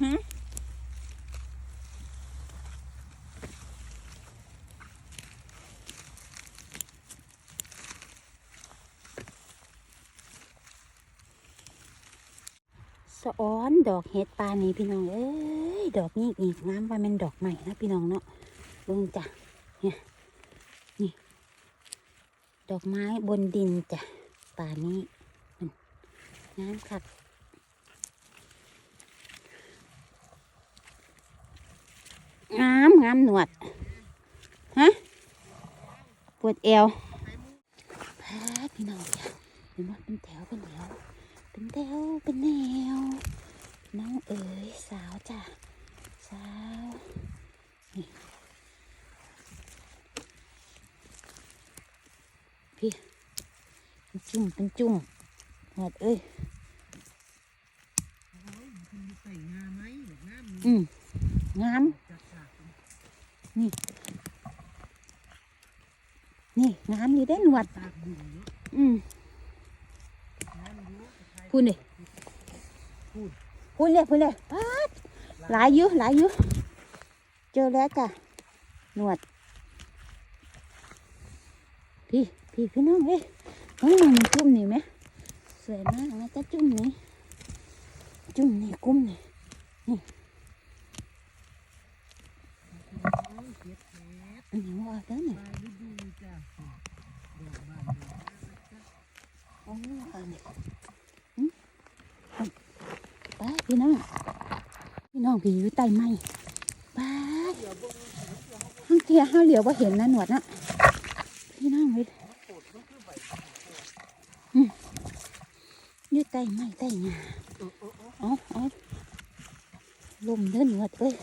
สะอ้อนดอกเห็ดปลานี่พี่น้องเอ้ยดอกนี้อีกงามว่ามันดอกใหม่นะพี่น้องเนาะเบิ่งจ้ะเนี่ยนี่ดอกไม้บนดินจ้ะป่านี้งามคัก งามงามหนวด ฮะ ปวดเอวพาดพี่น้องจ้ะเห็นว่าเป็นแถวเป็นแถวเป็นแถวเป็นแนว น้องเอ๋ยสาวจ้ะ สาวนี่พี่เป็นจุ่มเป็นจุ่มหอดเอ้ยใส่งาไหมแบบงามอืมงามจัดฉาก นี่ นี่งามอยู่ได้หนวด อืมพูดเลยพูดพูดเลยพูดเลยปาดหลายอยู่หลายอยู่เจอแล้วจ้ะหนวด พี่พี่พี่น้องเอ้ยเฮ้ยมันจุ่มนี่ไหมสวยมากนะจ๊ะจุ่มนี่จุ่มนี่กุ้มนี่น้องเก็บแหบ อันนี้ว่าแล้วนี่ปลายฤดูจ้ะดอกบานดอกน่ารักจ้ะโอ้อันนี้หึไปพี่น้องพี่น้องพี่อยู่ใต้ไม้ไปเดี๋ยวเบิ่งห้างเทียห้าเหลียวว่าเห็นนะหนวดนะพี่น้องเลยโคตรมันคือใบอยู่ใต้ไม้ใต้หญ้าเออเออเออเอาเอาลมเดินหนวดเอ้ย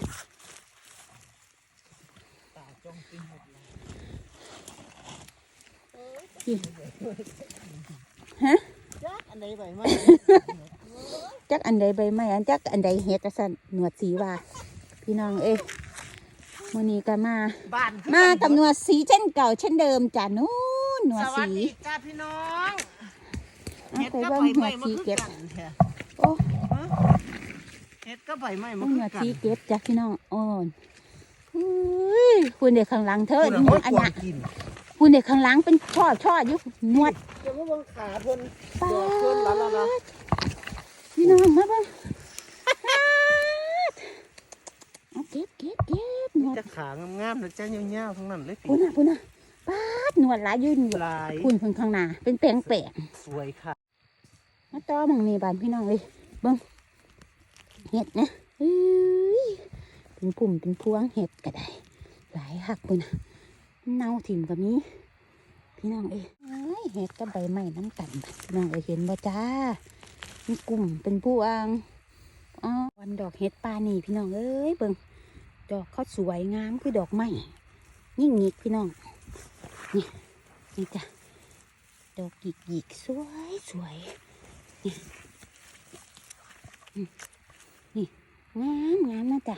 ตาจ้องเป็นหมดเลย พี่ ฮะจักอันใดใบไม้จักอันใดใบไม้อันจักอันใดเห็ดกระสันหนวดสีว่าพี่น้องเอ้ยมื้อนี้ก็มาบ้านมากับหนวดสีเช่นเก่าเช่นเดิมจ้ะนู้นหนวสดวัสสีดีจ้าพี่น้องเอาเฮ็ดไปกับเบิ่งใบหนวไม้ดมาสีคือเก็บกันแท้โอ้เฮ็ดกับใบไม้มาเบิ่งหนคือวดกันสีเก็บจ้ะพี่น้องโอ้ย อุ้ยคุณเด็กข้างหลังเธอพูดอันเอาเนี้ยกินคุณเด็กข้างหลังเป็นช่อช่อๆอยุบนวดจะมาเบิ่งขาเพิ่นปาดอกเพิ่นละละละดพี่น้องมาเบ้างเอาเก็บเก็บเก็บหนวดจะขางามๆนะจ้ายาวๆทั้งนั้นเลยพูพี่น่ะพูน่ะปาดหนวดหลายอยืนลายคุณคนข้างหน้าเป็นแปลงแปลงสวยค่ะมาต่อหมองนี่บานพี่น้องเลยเบิ้งเห็ดนะเอ้ย เป็นปุ่มเป็นพวงเห็ดก็ได้ หลายหักปุ่นะเน่าถิ่มกับนี้ พี่น้องเอ้ยเห็ดกับใบไม้น้ำกันพี่น้องเอ้ยเห็นบ่จ้ามีกลุ่มเป็นพวงอ๋อวันดอกเห็ดปลานี่พี่น้องเอ้ยเบิ้งดอกเขาสวยงามคือดอกไม้ยิ่งหงิกพี่น้องนี่นี่จ้ะดอกหยิกหยิกสวยสวยนี่นี่งามงามนะจ้ะ